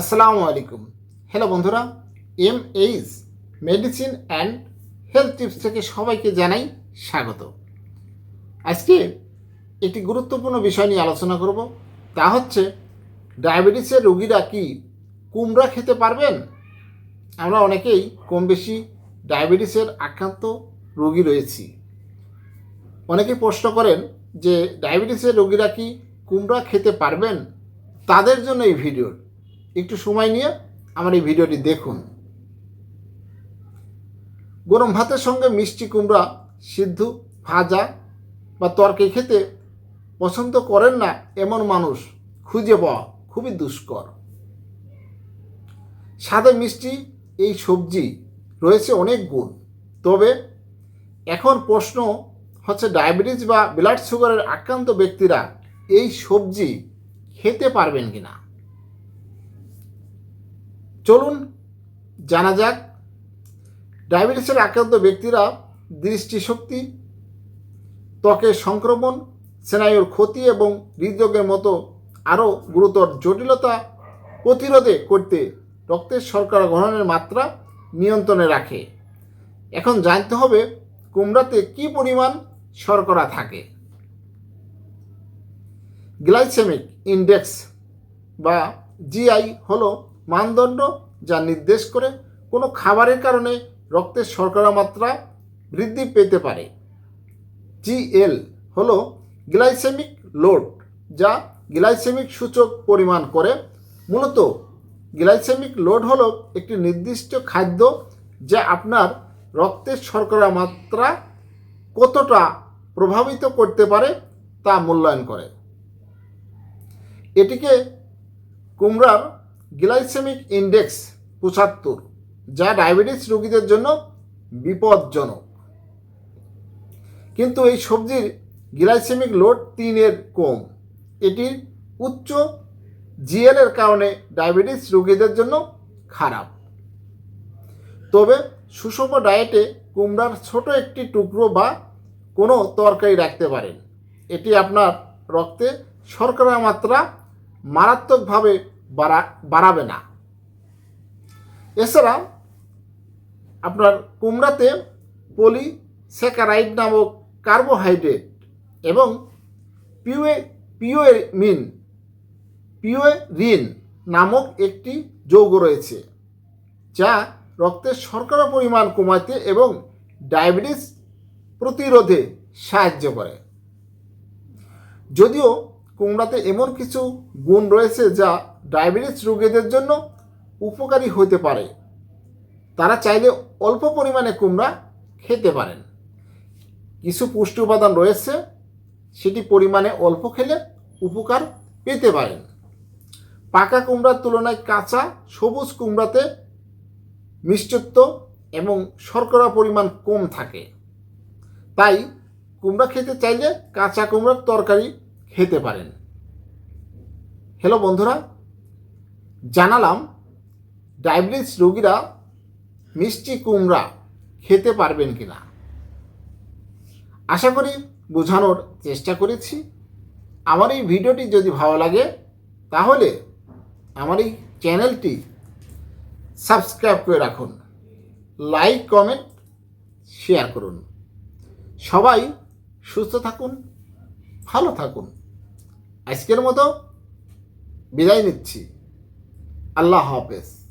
আসসালামু আলাইকুম। হ্যালো বন্ধুরা M H medicine and health tips থেকে সবাইকে জানাই স্বাগত। আজকে একটি গুরুত্বপূর্ণ বিষয় নিয়ে আলোচনা করব, তা হচ্ছে ডায়াবেটিসের রোগীরা কি কুমড়া খেতে পারবেন? আমরা অনেকেই কম বেশি ডায়াবেটিসের আক্রান্ত রোগী রয়েছি। অনেকে প্রশ্ন করেন যে, ডায়াবেটিসের রোগীরা কি কুমড়া খেতে পারবেন? তাদের জন্য এই ভিডিও একটু সময় নিয়ে আমার এই ভিডিওটি দেখুন। গরম ভাতের সঙ্গে মিষ্টি কুমড়া, সিদ্ধ, ভাজা বা তরকারি খেতে পছন্দ করেন না এমন মানুষ খুঁজে পাওয়া খুবই দুষ্কর। স্বাদে মিষ্টি এই সবজি রয়েছে অনেক গুণ। তবে এখন প্রশ্ন হচ্ছে ডায়াবেটিস বা ব্লাড সুগারের আক্রান্ত ব্যক্তিরা এই সবজি খেতে পারবেন কিনা? চলুন জানা যাক। ডায়াবেটিসের আক্রান্ত ব্যক্তিরা দৃষ্টিশক্তি, ত্বকের সংক্রমণ, স্নায়ুর ক্ষতি এবং হৃদরোগের মতো আরও গুরুতর জটিলতা প্রতিরোধে করতে রক্তের শর্করা গ্রহণের মাত্রা নিয়ন্ত্রণে রাখে। এখন জানতে হবে কুমড়াতে কি পরিমাণ শর্করা থাকে। গ্লাইসেমিক ইন্ডেক্স বা জিআই হলো মানদণ্ড যা নির্দেশ করে কোনো খাবারের কারণে রক্তের শর্করা মাত্রা বৃদ্ধি পেতে পারে। জিএল হল গ্লাইসেমিক লোড যা গ্লাইসেমিক সূচক পরিমাণ করে। মূলত গ্লাইসেমিক লোড হল একটি নির্দিষ্ট খাদ্য যা আপনার রক্তের শর্করা মাত্রা কতটা প্রভাবিত করতে পারে তা মূল্যায়ন করে। এটিকে কুমড়ার গ্লাইসেমিক ইন্ডেক্স পঁচাত্তর, যা ডায়াবেটিস রোগীদের জন্য বিপজ্জনক। কিন্তু এই সবজির গ্লাইসেমিক লোড তিনের কম। এটির উচ্চ জিএল এর কারণে ডায়াবেটিস রোগীদের জন্য খারাপ। তবে সুষম ডায়েটে কুমড়ার ছোট একটি টুকরো বা কোনো তরকারি রাখতে পারেন। এটি আপনার রক্তে শর্করা মাত্রা মারাত্মকভাবে বাড়া, বাড়াবে না। এছাড়া আপনার কুমড়াতে পলিস্যাকারাইড নামক কার্বোহাইড্রেট এবং পিওয়ে পিওমিন পিওরিন নামক একটি যৌগ রয়েছে, যা রক্তের শর্করা পরিমাণ কমাতে এবং ডায়াবেটিস প্রতিরোধে সাহায্য করে। যদিও কুমড়াতে এমন কিছু গুণ রয়েছে যা ডায়াবেটিস রোগীদের জন্য উপকারী হতে পারে। তারা চাইলে অল্প পরিমাণে কুমড়া খেতে পারেন। কিছু পুষ্টি উপাদান রয়েছে, সেটি পরিমাণে অল্প খেলে উপকার পেতে পারেন। পাকা কুমড়ার তুলনায় কাঁচা, সবুজ কুমড়াতে মিষ্টত্ব এবং শর্করা পরিমাণ কম থাকে। তাই কুমড়া খেতে চাইলে কাঁচা কুমড়ার তরকারি খেতে পারেন। হ্যালো বন্ধুরা জানালাম, ডায়াবেটিস রোগীরা মিষ্টি কুমড়া খেতে পারবেন কি না আশা করি বোঝানোর চেষ্টা করেছি। আমার এই ভিডিওটি যদি ভালো লাগে, তাহলে আমার এই চ্যানেলটি সাবস্ক্রাইব করে রাখুন। লাইক, কমেন্ট, শেয়ার করুন। সবাই সুস্থ থাকুন, ভালো থাকুন। আজকের মতো বিদায় নিচ্ছি। আল্লাহ হাফেজ।